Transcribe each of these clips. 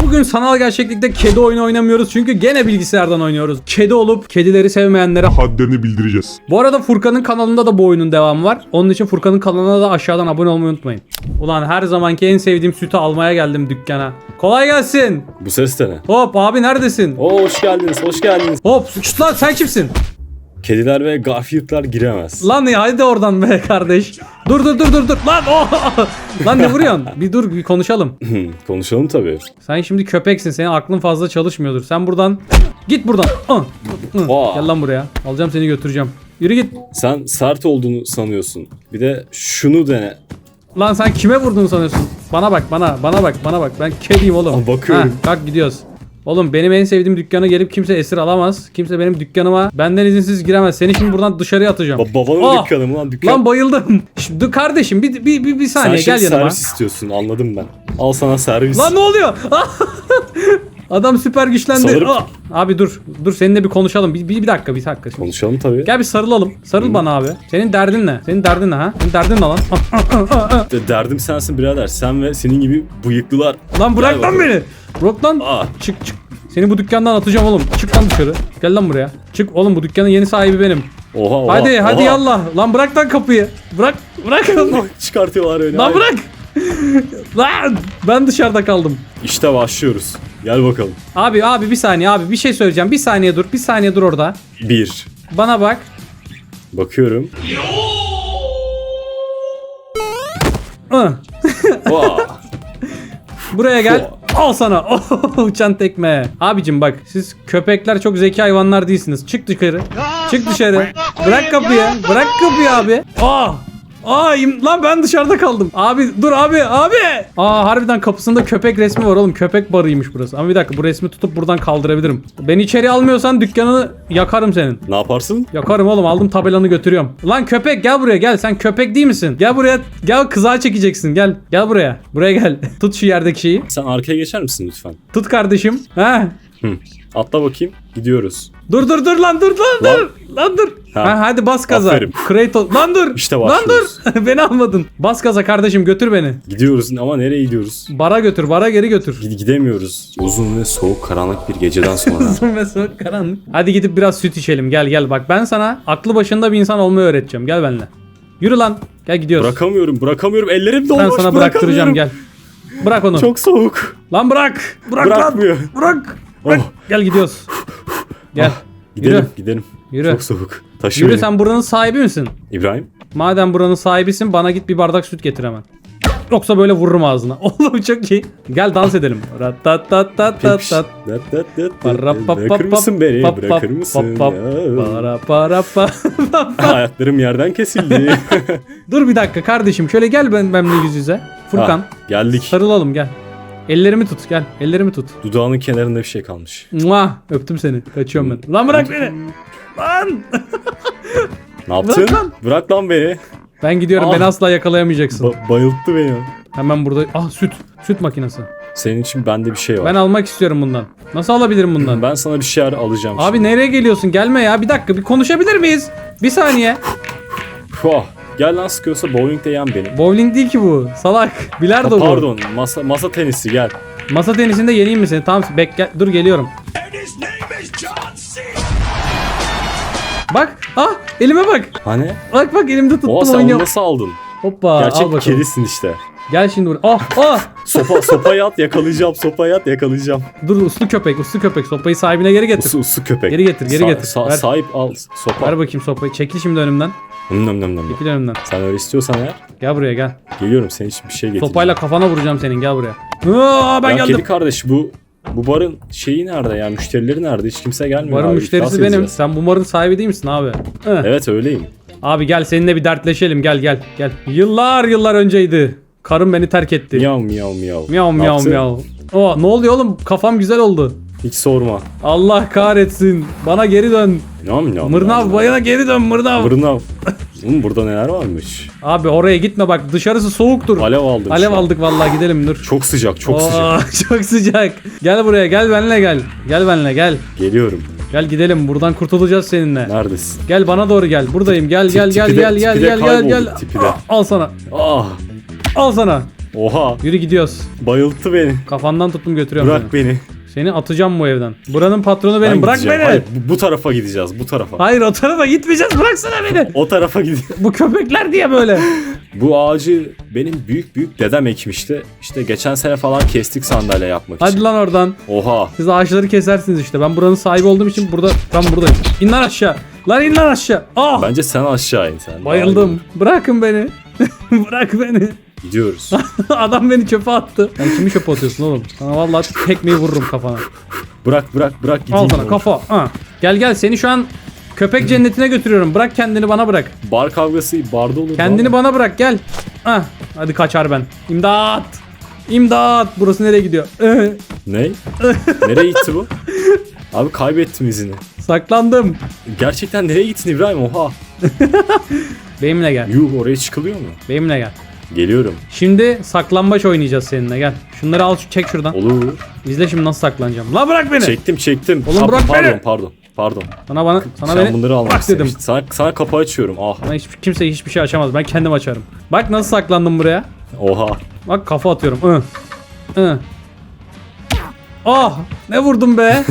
Bugün sanal gerçeklikte kedi oyunu oynamıyoruz çünkü gene bilgisayardan oynuyoruz. Kedi olup kedileri sevmeyenlere Hadlerini bildireceğiz. Bu arada Furkan'ın kanalında da bu oyunun devamı var. Onun için Furkan'ın kanalına da aşağıdan abone olmayı unutmayın. Ulan her zamanki en sevdiğim sütü almaya geldim dükkana. Kolay gelsin. Bu ses de ne? Hop abi neredesin? Oo hoş geldiniz, hoş geldiniz. Hop şşt lan sen kimsin? Kediler ve Garfield'lar giremez. Lan ya hadi oradan be kardeş. Dur dur dur dur dur. Lan oh! Lan ne vuruyorsun? Bir dur bir konuşalım. Konuşalım tabii. Sen şimdi köpeksin. Senin aklın fazla çalışmıyordur. Sen buradan git buradan. Ah! Aa. Gel lan buraya. Alacağım seni götüreceğim. Yürü git. Sen sert olduğunu sanıyorsun. Bir de şunu dene. Lan sen kime vurduğunu sanıyorsun? Bana bak bana bana bak bana bak. Ben kediyim oğlum. Aa, bakıyorum. Ha, kalk gidiyoruz. Oğlum benim en sevdiğim dükkana gelip kimse esir alamaz. Kimse benim dükkanıma benden izinsiz giremez. Seni şimdi buradan dışarıya atacağım. Ba- babanın Ah! dükkanı mı lan? Dükkan. Lan bayıldım. Şimdi kardeşim bir, bir, bir, bir Sen saniye şimdi gel yanıma. servis istiyorsun anladım ben. Al sana servis. Lan ne oluyor? Adam süper güçlendi. Sanırım- Ah! Abi dur. Dur seninle bir konuşalım. Bir, bir, bir dakika bir dakika. Konuşalım tabii. Gel bir sarılalım. Sarıl bana abi. Senin derdin ne? Senin derdin ne ha? Senin derdin ne lan? De- Derdim sensin birader. Sen ve senin gibi bıyıklılar. lan bırak Gel lan bakalım. beni. Bırak lan. Aa. Çık çık. Seni bu dükkandan atacağım oğlum. Çık lan dışarı. Gel lan buraya. Çık oğlum bu dükkanın yeni sahibi benim. Oha oha. hadi hadi oha. yallah. Lan bırak lan kapıyı. Bırak. Bırak. Çıkartıyorlar öyle. lan Hayır. bırak. lan ben dışarıda kaldım. İşte başlıyoruz. Gel bakalım. Abi abi bir saniye abi bir şey söyleyeceğim. Bir saniye dur. Bir saniye dur orada. Bir. Bana bak. Bakıyorum. Hı. Vaa. Buraya gel. Al sana. Uçan tekme. Abicim bak siz köpekler çok zeki hayvanlar değilsiniz. Çık dışarı. Çık dışarı. Bırak kapıyı. Bırak kapıyı abi. Aa. Aa im- lan ben dışarıda kaldım. Abi dur abi abi. Aa harbiden kapısında köpek resmi var oğlum. Köpek barıymış burası. Ama bir dakika bu resmi tutup buradan kaldırabilirim. Beni içeri almıyorsan dükkanını yakarım senin. ne yaparsın? Yakarım oğlum aldım tabelanı götürüyorum. Lan köpek gel buraya gel sen köpek değil misin? Gel buraya gel kızağa çekeceksin gel. Gel buraya. Buraya gel. Tut şu yerdeki şeyi. Sen arkaya geçer misin lütfen? Tut kardeşim. Ha. Hı. Atla bakayım. Gidiyoruz. Dur dur dur lan dur lan Lan. dur. Lan dur. Ha. Ha. hadi bas gaza. Aferin. Kratos. Lan dur. İşte Lan başlıyoruz. dur. beni almadın. Bas gaza kardeşim götür beni. Gidiyoruz ama nereye gidiyoruz? Bara götür. Bara geri götür. Gid- Gidemiyoruz. Uzun ve soğuk karanlık bir geceden sonra. Uzun ve soğuk karanlık. Hadi gidip biraz süt içelim. Gel gel bak ben sana aklı başında bir insan olmayı öğreteceğim. Gel benimle. Yürü lan. Gel gidiyoruz. bırakamıyorum, bırakamıyorum. Ellerim ben dolmuş. sana bıraktıracağım gel. Bırak onu. Çok soğuk. Lan bırak. Bırak Bırakmıyor. lan. Bırak. Bırak. Oh. Gel gidiyoruz. Gel. Gidelim, Yürü. gidelim. Yürü. Çok soğuk. Taşı Yürü beni. sen buranın sahibi misin? İbrahim. Madem buranın sahibisin bana git bir bardak süt getir hemen. Yoksa böyle vururum ağzına. Oğlum çok iyi. Gel dans edelim. Ratatatatatatat. Bırakır mısın beni? Bırakır mısın? Para para. Ayaklarım yerden kesildi. Dur bir dakika kardeşim şöyle gel ben benimle yüz yüze. Furkan Ha, geldik. sarılalım gel. Ellerimi tut gel. Ellerimi tut. Dudağının kenarında bir şey kalmış. Mua, öptüm seni. Kaçıyorum ben. Lan bırak beni. Lan. Ne yaptın? Bırak lan. Bırak lan beni. Ben gidiyorum. Ah. Beni asla yakalayamayacaksın. Ba- bayılttı beni. Hemen burada. Ah süt. Süt makinesi. Senin için bende bir şey var. Ben almak istiyorum bundan. Nasıl alabilirim bundan? Ben sana bir şeyler alacağım. Abi nereye geliyorsun? Gelme ya. Bir dakika bir konuşabilir miyiz? Bir saniye. Fuh. Gel lan sıkıyorsa bowling'de yen beni. Bowling değil ki bu. Salak. Bilardo bu. pardon masa, masa tenisi gel. Masa tenisinde yeneyim mi seni? Tamam bek gel- dur geliyorum. Bak. Ah elime bak. Hani? Bak bak elimde tuttum Oha sen onu nasıl aldın? Hoppa al Gerçek bakalım. kedisin işte. Gel şimdi buraya. Ah ah. Sopa, sopayı at yakalayacağım sopayı at yakalayacağım. Dur uslu köpek uslu köpek. Sopayı sahibine geri getir. Usu, usu köpek. Geri getir, geri getir. sa- Ver. sahip al sopa. Ver bakayım sopayı. Çekil şimdi önümden. Nım nım nım nım. Çekil önümden. Sen öyle istiyorsan eğer Gel buraya gel. geliyorum senin için bir şey getireceğim. Sopayla kafana vuracağım senin. Gel buraya. Aa, ben ya geldim. kedi kardeş bu bu barın şeyi nerede ya müşterileri nerede hiç kimse gelmiyor. Barın abi, müşterisi iflas benim. edeceğiz. Sen bu barın sahibi değil misin abi? Evet öyleyim. Abi gel seninle bir dertleşelim. Gel gel gel. Yıllar yıllar önceydi. Karım beni terk etti. Miyav miyav miyav. Miyav Ne miyav miyav. Oo, ne oluyor oğlum? Kafam güzel oldu. Hiç sorma. Allah kahretsin. Bana geri dön. Miyav miyav. Mırnav bayana geri dön mırnav. Mırnav. Oğlum burada neler varmış? Abi oraya gitme bak dışarısı soğuktur. Alev aldım. Alev şu an. aldık vallahi gidelim dur. Çok sıcak çok Oo, sıcak. çok sıcak. Gel buraya gel benle gel. Gel benle gel. Geliyorum. Gel gidelim buradan kurtulacağız seninle. Neredesin? Gel bana doğru gel. Buradayım. Gel Tip- gel gel tipi de- gel gel tipi de gel gel. Al sana. Ah. Al sana. Oha Yürü gidiyoruz. bayılttı beni. Kafandan tuttum götürüyorum Bırak seni. beni. Seni atacağım bu evden. Buranın patronu benim. Ben Bırak gideceğim. beni. Hayır, bu, bu tarafa gideceğiz bu tarafa. Hayır o tarafa gitmeyeceğiz. Bıraksana beni. O tarafa gideceğiz. Bu köpekler diye böyle. Bu ağacı benim büyük büyük dedem ekmişti. İşte geçen sene falan kestik sandalye yapmak için. Hadi lan oradan. Oha. Siz ağaçları kesersiniz işte. Ben buranın sahibi olduğum için burada ben buradayım. İn lan aşağı. Lan in lan aşağı. Ah! Bence sen aşağı in sen. Bayıldım. Bırakın beni. Bırak beni. Gidiyoruz. Adam beni çöpe attı. Sen kimi çöpe atıyorsun oğlum? Sana vallahi tekmeyi vururum kafana. bırak bırak bırak gideyim. Al sana oğlum. kafa. Ha. Gel gel seni şu an köpek cennetine götürüyorum. Bırak kendini bana bırak. Bar kavgası barda olur. Kendini bana bırak gel. Ah. Hadi kaçar ben. İmdat. İmdat. Burası nereye gidiyor? Ne? nereye gitti bu? Abi kaybettim izini. Saklandım. Gerçekten nereye gittin İbrahim? Oha. Benimle gel. Yuh oraya çıkılıyor mu? Benimle gel. Geliyorum. Şimdi saklambaç oynayacağız seninle gel. Şunları al çek şuradan. Olur. İzle şimdi nasıl saklanacağım. La bırak beni. Çektim çektim. Oğlum bırak pardon, beni. Pardon pardon Sana bana sana Sen beni bunları almak bırak dedim. Sana, sana kapı açıyorum. Ah. Bana hiç, kimse hiçbir şey açamaz. Ben kendim açarım. Bak nasıl saklandım buraya. Oha. Bak kafa atıyorum. Hı. Hı. Ah ne vurdum be.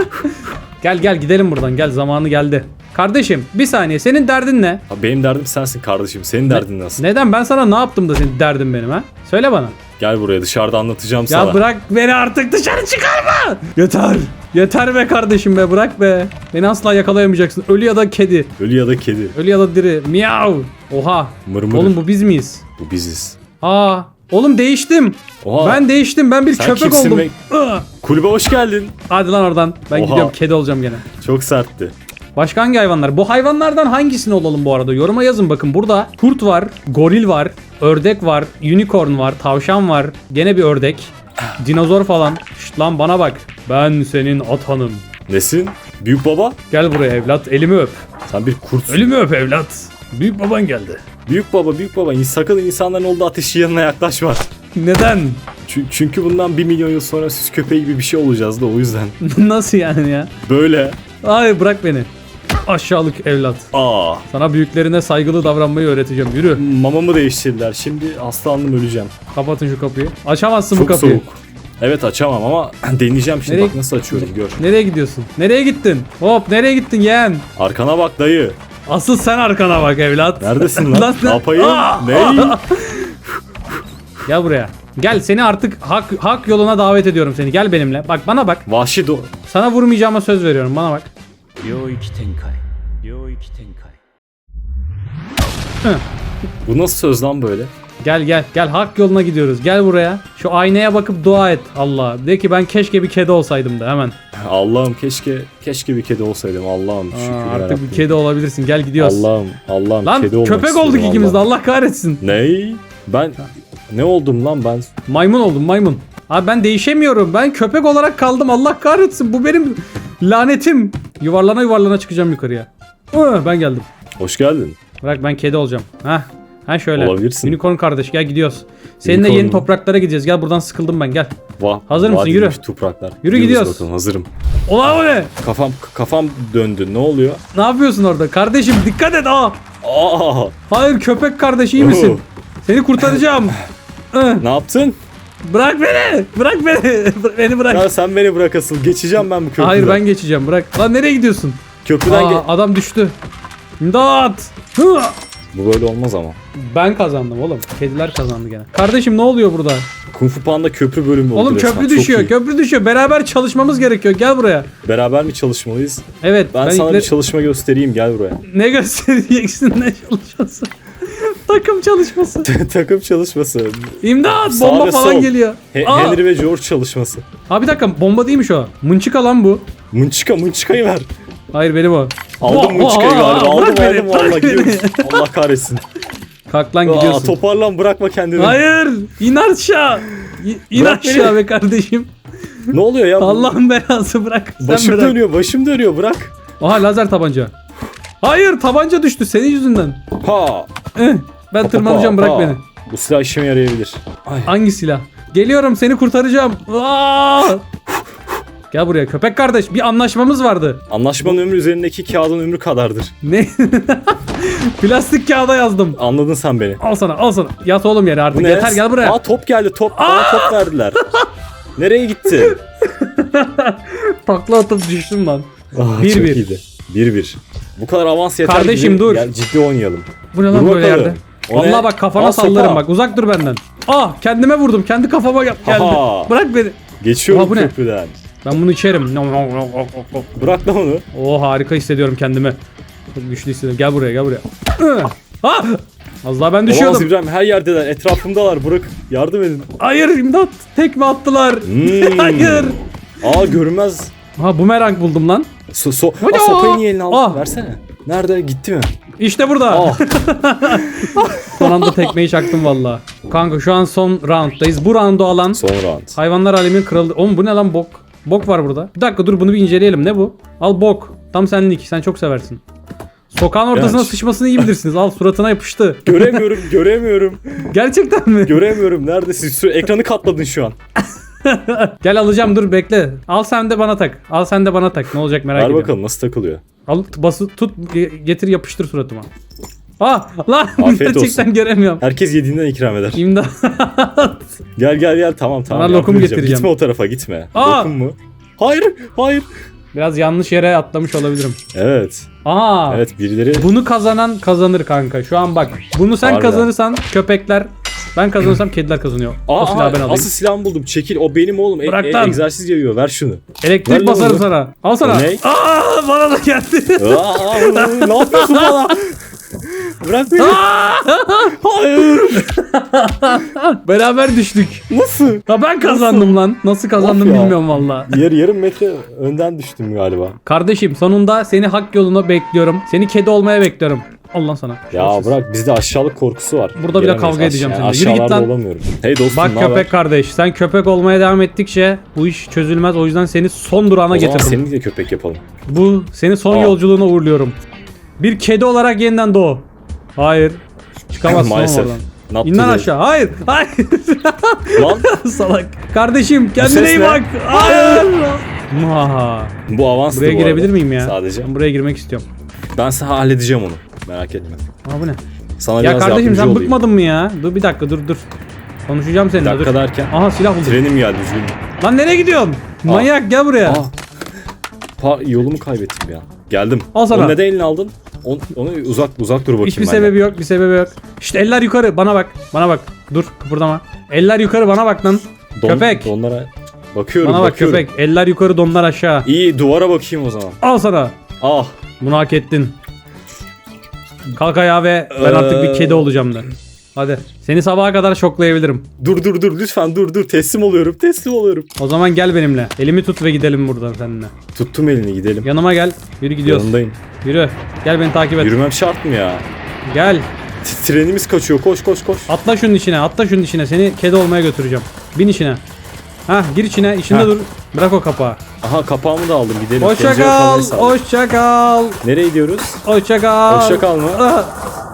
gel gel gidelim buradan gel zamanı geldi. Kardeşim bir saniye senin derdin ne? Abi benim derdim sensin kardeşim. Senin derdin nasıl? Neden ben sana ne yaptım da senin derdin benim ha? Söyle bana. Gel buraya dışarıda anlatacağım Ya sana. bırak beni artık dışarı çıkarma. Yeter. Yeter be kardeşim be bırak be. Beni asla yakalayamayacaksın. Ölü ya da kedi. Ölü ya da kedi. Ölü ya da diri. Miyav. Oha. Mırmır. Oğlum bu biz miyiz? Bu biziz. Aa. Oğlum değiştim. Oha. Ben değiştim. Ben bir Sen köpek kimsin oldum. be? Kulübe hoş geldin. Hadi lan oradan. Ben Oha. gidiyorum. Kedi olacağım gene. Çok sertti. Başka hangi hayvanlar? Bu hayvanlardan hangisini olalım bu arada? Yoruma yazın bakın. Burada kurt var, goril var, ördek var, unicorn var, tavşan var, gene bir ördek, dinozor falan. Şşt lan bana bak. Ben senin atanım. Nesin? Büyük baba? Gel buraya evlat, elimi öp. Sen bir kurtsun. Elimi öp evlat. Büyük baban geldi. Büyük baba, büyük baba. Sakın insanların olduğu ateşin yanına yaklaşma. Neden? Çü- Çünkü bundan bir milyon yıl sonra süs köpeği gibi bir şey olacağız da o yüzden. Nasıl yani ya? Böyle. Hayır bırak beni. Aşağılık evlat. Aa. Sana büyüklerine saygılı davranmayı öğreteceğim. Yürü. Mamamı değiştirdiler. Şimdi hastalandım öleceğim. Kapatın şu kapıyı. Açamazsın bu Çok kapıyı. soğuk. Evet açamam ama deneyeceğim şimdi Nereye- bak nasıl açıyorum gör. Nereye gidiyorsun? Nereye gittin? Hop nereye gittin yeğen? Arkana bak dayı. Asıl sen arkana bak evlat. Neredesin lan? Sen- yapayım? Aa! ne? Gel buraya. Gel seni artık hak hak yoluna davet ediyorum seni. Gel benimle. Bak bana bak. Vahşi do... Sana vurmayacağıma söz veriyorum. Bana bak. 领域展开领域展开 Bu nasıl söz lan böyle? Gel gel gel hak yoluna gidiyoruz. Gel buraya. Şu aynaya bakıp dua et Allah. De ki ben keşke bir kedi olsaydım da hemen. Allah'ım keşke keşke bir kedi olsaydım Allah'ım Aa, şükürler artık Rabbim. bir kedi olabilirsin. Gel gidiyoruz. Allah'ım Allah'ım Lan kedi olmak köpek istiyorum olduk ikimiz de Allah. Allah kahretsin. Ney? Ben ne oldum lan ben? Maymun oldum maymun. Abi ben değişemiyorum. Ben köpek olarak kaldım. Allah kahretsin. Bu benim lanetim. Yuvarlana yuvarlana çıkacağım yukarıya. Ben geldim. Hoş geldin. Bırak ben kedi olacağım. Hah. Ha şöyle. Olabilirsin. Unicorn kardeş gel gidiyoruz. Seninle Unicorn yeni mu? topraklara gideceğiz. Gel buradan sıkıldım ben gel. Vah, Hazır mısın? Yürü. Topraklar. Yürü gidiyoruz. bakalım hazırım. Ulan o ne? Kafam kafam döndü. Ne oluyor? Ne yapıyorsun orada? Kardeşim dikkat et. Aa. Aa! Hayır köpek kardeş iyi misin? Oo. Seni kurtaracağım. Ne yaptın? Bırak beni. Bırak beni. beni bırak. Ya sen beni bırak asıl. Geçeceğim ben bu köprüden. Hayır ben geçeceğim. Bırak. Lan nereye gidiyorsun? köprüden Aa, adam düştü. İmdat. Hı. Bu böyle olmaz ama. Ben kazandım oğlum. Kediler kazandı gene. Kardeşim ne oluyor burada? Kung Fu Panda köprü bölümü oldu Oğlum resmen. köprü Çok düşüyor. iyi. Köprü düşüyor. Beraber çalışmamız gerekiyor. Gel buraya. Beraber mi çalışmalıyız? Evet. Ben, sana ilkleri- bir çalışma göstereyim gel buraya. Ne göstereceksin ne çalışması? Takım çalışması. Takım çalışması. İmdat Sağ bomba ve falan sol. geliyor. He- Aa, Henry ve George çalışması. Abi bir dakika bomba değilmiş o. Mınçıka lan bu. Mınçıka mınçıkayı ver. Hayır benim o. Aldım mınçıkayı aa, galiba. Aldım bırak beni, aldım valla bırak gidiyoruz. Allah kahretsin. Kalk lan Aa, gidiyorsun. toparlan bırakma kendini. Hayır. in aşağı. İn Bırak aşağı be kardeşim. Ne oluyor ya? Allah'ın belası bırak. Sen Başım bırak. dönüyor başım dönüyor bırak. Aha lazer tabanca. Hayır tabanca düştü senin yüzünden. Ha. Eh, ben tırmanacağım bırak beni. Bu silah işime yarayabilir. Ay. Hangi silah? Geliyorum seni kurtaracağım. Aa! Gel buraya köpek kardeş. Bir anlaşmamız vardı. Anlaşmanın ömrü üzerindeki kağıdın ömrü kadardır. Ne? Plastik kağıda yazdım. Anladın sen beni. Al sana al sana. Yat oğlum yere artık. Bu ne? Yeter gel buraya. Aa top geldi top. Bana top verdiler. Nereye gitti? Takla atıp düştüm lan. Aa, Bir çok bir. iyiydi. 1-1. Bu kadar avans yeter. Kardeşim, Gel- dur. Gel ciddi oynayalım. Bu ne Dur lan böyle bakalım. yerde? O ne? Bak kafana Aa, sallarım sopa. bak. Uzak dur benden. Ah kendime vurdum. Kendi kafama yap- geldi. Aha. Bırak beni. Geçiyorum Aa, bu ne? köprüden. Ben bunu içerim. Bırak lan onu. Oo harika hissediyorum kendimi. Çok güçlü hissediyorum. Gel buraya gel buraya. Ah! Az daha ben Olamaz düşüyordum. İbrahim her yerdeler. Etrafımdalar. Bırak yardım edin. Hayır imdat. Tekme attılar. Hmm. Hayır. Aa görünmez. Ha bumerang buldum lan. So, so Aa, sopayı niye eline aldın? Ah. Versene. Nerede? Gitti mi? İşte burada. Aa. Son anda tekmeyi çaktım valla. Kanka şu an son rounddayız. Bu roundu alan Son round. hayvanlar aleminin kralı. Oğlum bu ne lan bok? Bok var burada. Bir dakika dur bunu bir inceleyelim. Ne bu? Al bok. Tam senlik. Sen çok seversin. Sokağın ortasına Evet. sıçmasını iyi bilirsiniz. Al suratına yapıştı. Göremiyorum, göremiyorum. Gerçekten mi? Göremiyorum. Neredesin? Sü- Ekranı katladın şu an. Gel alacağım dur bekle. Al sen de bana tak. Al sen de bana tak. Ne olacak merak Ver ediyorum. bakalım nasıl takılıyor. Al bası tut ge- getir yapıştır suratıma. Ah lan Afiyet gerçekten olsun. göremiyorum. Herkes yediğinden ikram eder. İmdat. Gel gel gel tamam tamam. Sana lokum getireceğim. Gitme o tarafa gitme. Aa! Lokum mu? Hayır hayır. Biraz yanlış yere atlamış olabilirim. Evet. Aa. Evet birileri Bunu kazanan kazanır kanka. Şu an bak. Bunu sen Harbiden. kazanırsan köpekler ben kazanırsam kediler kazanıyor. Aa, o silahı ben alayım. asıl silahımı buldum. Çekil o benim oğlum. E- Bırak e- lan. egzersiz yapıyor. Ver şunu. Elektrik Ver basarım sana. Al sana. Ne? Aa bana da geldi. Aa, ne yapıyorsun bana? Bırak beni. Hayır. Beraber düştük. Nasıl? Ha ben kazandım lan. Nasıl kazandım Of ya. bilmiyorum valla. Yarı yarım metre önden düştüm galiba. Kardeşim sonunda seni hak yoluna bekliyorum. Seni kedi olmaya bekliyorum. Allah sana. Ya bırak bizde aşağılık korkusu var. Burada bile kavga edeceğim seninle. Yürü git Aşağılarda lan. olamıyorum. Hey dostum Bak ne haber? köpek kardeş sen köpek olmaya devam ettikçe bu iş çözülmez. O yüzden seni son durağına O zaman getirdim. seni de köpek yapalım. Bu seni son Aa. yolculuğuna uğurluyorum. Bir kedi olarak yeniden doğ. Hayır. Çıkamazsın oğlum Maalesef. oradan. Not İn lan today. aşağı. Hayır. Hayır. Lan Salak. Kardeşim kendine ses iyi ne? bak. Hayır. Muhaha. bu avans Buraya girebilir miyim ya? Sadece. Ben buraya girmek istiyorum. Ben sana halledeceğim onu. Merak etme. Aa bu ne? Sana Ya biraz kardeşim sen olayım. bıkmadın mı ya? Dur bir dakika dur dur. Konuşacağım seninle dakika dur. derken Aha silah buldum. trenim geldi üzgünüm. Lan nereye gidiyorsun? Manyak gel buraya. Aa. Pa- yolumu kaybettim ya. Geldim. Al sana. Onu neden eline aldın? On- onu uzak uzak dur bakayım Hiçbir benden. sebebi yok, bir sebebi yok. İşte eller yukarı, bana bak, bana bak. Dur, kıpırdama. Eller yukarı, bana bak lan. Don- köpek. Donlara bakıyorum bana bak bakıyorum. köpek. Eller yukarı, donlar aşağı. İyi duvara bakayım o zaman. Al sana. Ah. Bunu hak ettin. Kalk ayağa ve ben artık bir Ee. kedi olacağım de. Hadi. Seni sabaha kadar şoklayabilirim. Dur dur dur lütfen dur dur teslim oluyorum teslim oluyorum. O zaman gel benimle. Elimi tut ve gidelim buradan seninle. Tuttum elini gidelim. Yanıma gel. Yürü gidiyoruz. Yanındayım. Yürü. Gel beni takip et. Yürümem şart mı ya? Gel. T- Trenimiz kaçıyor koş koş koş. Atla şunun içine. Atla şunun içine. Seni kedi olmaya götüreceğim. Bin içine. Hah gir içine. İçinde Heh. dur. Bırak o kapağı. Aha kapağımı da aldım gidelim. Hoşça kal. Hoşça kal. Nereye gidiyoruz? Hoşça kal. Hoşça kal mı? Ah.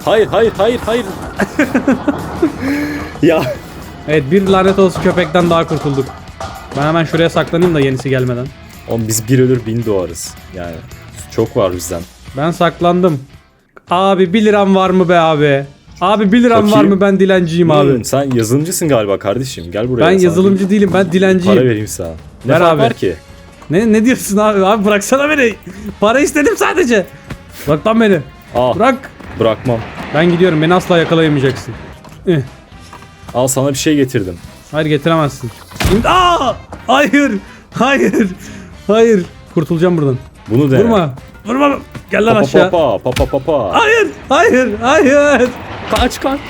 Hayır hayır hayır hayır. ya Evet bir lanet olsun köpekten daha kurtulduk. Ben hemen şuraya saklanayım da yenisi gelmeden. oğlum biz bir ölür bin doğarız. Yani çok var bizden. Ben saklandım. Abi 1 liram var mı be abi? Abi 1 liram var Bakayım. mı ben dilenciyim abi. Hmm, sen yazılımcısın galiba kardeşim. Gel buraya. Ben sana yazılımcı değilim ben bir dilenciyim. Para vereyim sana. Ne Ver fark abi. var ki? Ne ne diyorsun abi? Abi bıraksana beni. Para istedim sadece. Bırak lan beni. Ah Bırak. bırakmam. Ben gidiyorum. Beni asla yakalayamayacaksın. Eh. Al sana bir şey getirdim. Hayır getiremezsin. Aa! Hayır. Hayır. Hayır. Kurtulacağım buradan. Bunu dene. Vurma. Vurma. Gel lan Pa aşağı. pa pa pa pa pa. Hayır. Hayır. Hayır. Kaç kaç.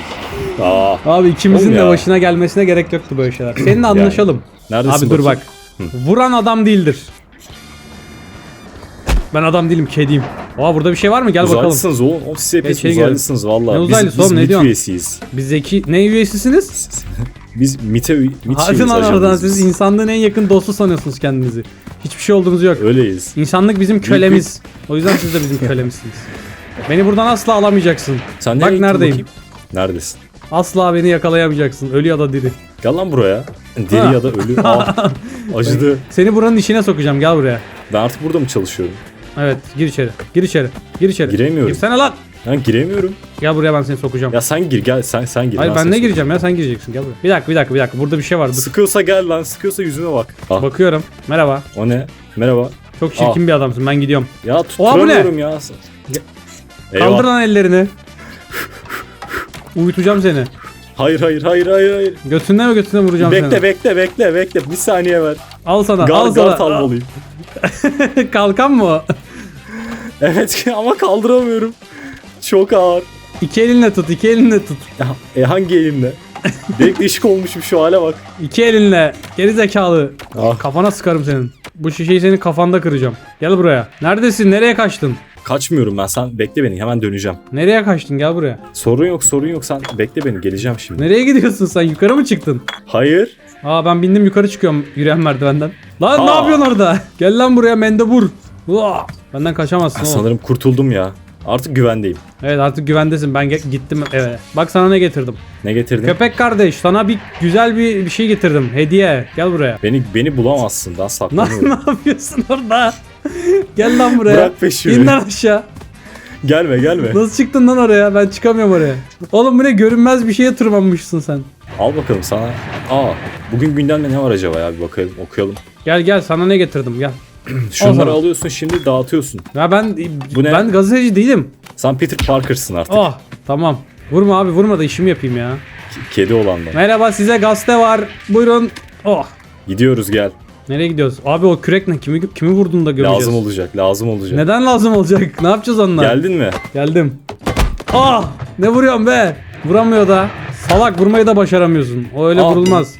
Aa, Abi ikimizin Oğlum de ya. başına gelmesine gerek yoktu böyle şeyler. Seninle anlaşalım. neredesin Abi dur bak. Vuran adam değildir. Ben adam değilim, kediyim. Aa burada bir şey var mı? Gel bakalım. Uzaylısınız oğlum. O siz hepiniz girelim. uzaylısınız valla. Ne Biz- uzaylısı biz, oğlum, ne MIT diyorsun? üyesiyiz. Biz zeki ne üyesisiniz? Biz MIT'e üy- MIT Hadi şeyiz, lan oradan siz biz. insanlığın en yakın dostu sanıyorsunuz kendinizi. Hiçbir şey olduğunuz yok. Öyleyiz. İnsanlık bizim kölemiz. O yüzden siz de bizim kölemizsiniz. Beni buradan asla alamayacaksın. Sen Bak gittin neredeyim. bakayım? Neredesin? Asla beni yakalayamayacaksın. Ölü ya da diri. Gel lan buraya. Deri Ha. ya da ölü. Ah, acıdı. Seni buranın içine sokacağım gel buraya. Ben artık burada mı çalışıyorum? Evet gir içeri. Gir içeri. Gir içeri. Giremiyorum. Girsene lan. Ben giremiyorum. Gel buraya ben seni sokacağım. Ya sen gir gel sen sen gir. Hayır ben seni ne sokayım. gireceğim ya sen gireceksin gel buraya. Bir dakika bir dakika bir dakika burada bir şey var. Dur. Sıkıyorsa gel lan sıkıyorsa yüzüme bak. Ah, Bakıyorum. Merhaba. o ne? Merhaba. Çok çirkin bir adamsın ben gidiyorum. Ya Oha, bu tutturamıyorum ya. Eyvah. Kaldır lan ellerini. Uyutacağım seni. Hayır hayır hayır hayır hayır. Götünden mi götünden vuracağım Bekle seni. bekle bekle bekle. Bir saniye ver. Al sana Gar, al gar sana. almalıyım. Kalkan mı o? Evet ama kaldıramıyorum. Çok ağır. İki elinle tut iki elinle tut. Ya, E hangi elimle? Delik değişik olmuşum şu hale bak. İki elinle. Geri zekalı. Ah. Kafana sıkarım senin. Bu şişeyi senin kafanda kıracağım. Gel buraya. Neredesin? Nereye kaçtın? Kaçmıyorum ben sen bekle beni hemen döneceğim. Nereye kaçtın? Gel buraya. Sorun yok sorun yok sen bekle beni geleceğim şimdi. Nereye gidiyorsun sen? Yukarı mı çıktın? Hayır. Aa ben bindim yukarı çıkıyorum yürüyen merdivenden. Lan ne Aa. yapıyorsun orada? Gel lan buraya mendebur. Uaa! Benden kaçamazsın oğlum. Sanırım kurtuldum ya. Artık güvendeyim. Evet artık güvendesin. Ben gittim eve. Bak sana ne getirdim. Ne getirdin? Köpek kardeş sana bir güzel bir, bir şey getirdim. Hediye. Gel buraya. Beni beni bulamazsın ben Lan saklanıyorum. ne yapıyorsun orada? Gel lan buraya. Bırak peşimi. İn lan aşağı. gelme gelme. Nasıl çıktın lan oraya? Ben çıkamıyorum oraya. Oğlum bu ne görünmez bir şeye tırmanmışsın sen. Al bakalım sana. Aa bugün gündemde ne var acaba ya bir bakalım okuyalım. Gel gel sana ne getirdim gel. Şunları alıyorsun şimdi dağıtıyorsun. Ya ben Bu ne? ben gazeteci değilim. Sen Peter Parker'sın artık. Oh tamam. Vurma abi vurma da işimi yapayım ya. Kedi olan da. Merhaba size gazete var. Buyurun. Oh. Gidiyoruz gel. Nereye gidiyoruz? Abi o kürek ne? Kimi kimi vurdun da göreceğiz. Lazım olacak lazım olacak. Neden lazım olacak? Ne yapacağız onunla? Geldin mi? Geldim. Ah! Ne vuruyorsun be? Vuramıyor da. Salak vurmayı da başaramıyorsun. O öyle Ah. vurulmaz.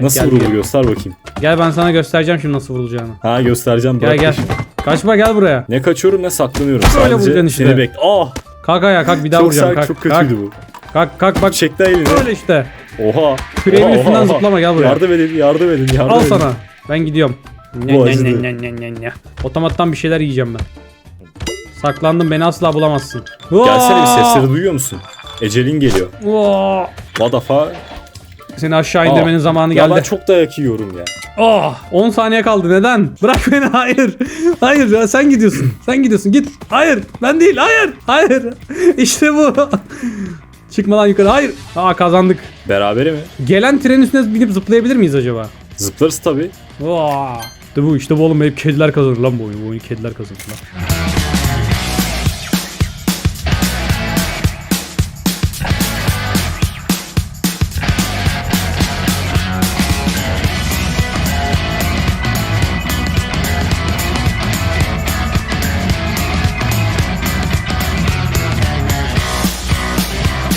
Nasıl Gel, vurulur gel. göster bakayım. Gel ben sana göstereceğim şimdi nasıl vurulacağını. Ha göstereceğim Gel gel. peşimi. Kaçma gel buraya. Ne kaçıyorum ne saklanıyorum. Böyle vuracaksın Sadece işte. seni bek. Ah! Kalk ayağa kalk bir daha Çok vuracağım. Kalk, çok kalk, kötüydü bu. kalk kalk bak. Çekti elini. Böyle işte. Oha. Küreğin üstünden oha, zıplama, gel buraya. Yardım edin yardım edin yardım Al edin. sana. Ben gidiyorum. Bu acıdı. Otomattan bir şeyler yiyeceğim ben. Saklandım beni asla bulamazsın. Gelsene bir sesleri duyuyor musun? Ecelin geliyor. Vaa! What the fuck? Seni aşağı indirmenin Aa, zamanı Ya geldi. ben çok dayak yiyorum ya. Oh, 10 saniye kaldı. Neden? Bırak beni. Hayır. Hayır ya sen gidiyorsun. Sen gidiyorsun. Git. Hayır. Ben değil. Hayır. Hayır. İşte bu. Çıkma lan yukarı. Hayır. Aa kazandık. Berabere mi? Gelen trenin üstüne binip zıplayabilir miyiz acaba? Zıplarız tabii. Vaa. İşte bu işte bu oğlum hep kediler kazanır lan bu oyunu. Bu oyunu kediler kazanır lan.